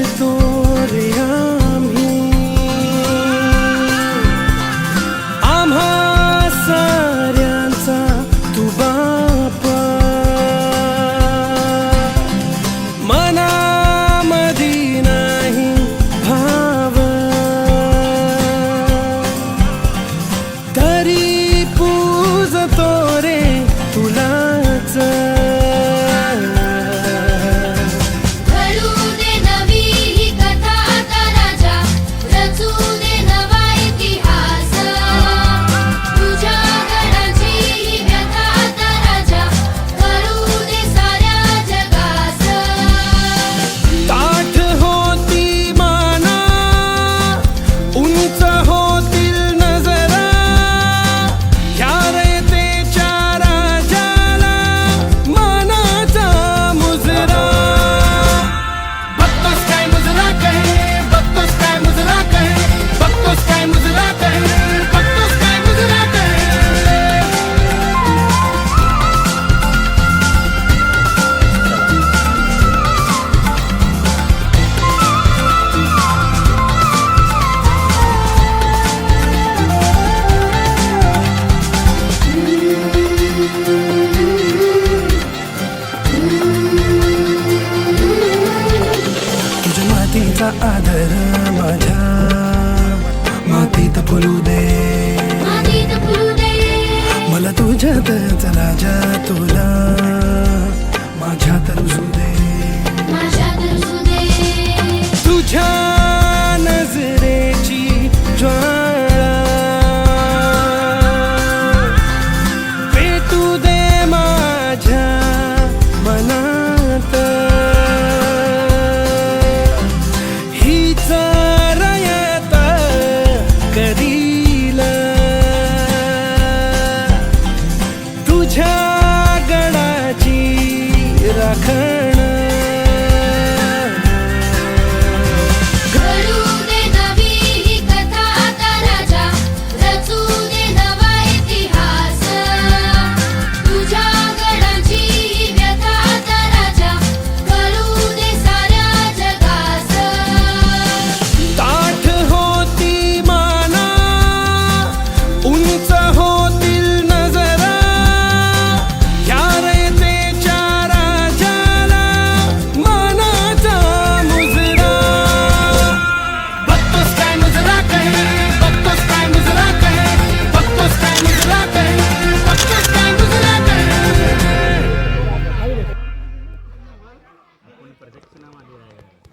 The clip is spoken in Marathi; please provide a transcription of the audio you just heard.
historia. आदर माझ्या. मातीत फुलू दे. मला तुझ्यात चला जा तुला. माझ्यात रुजू दे. her प्रदक्षिणा मागे आहे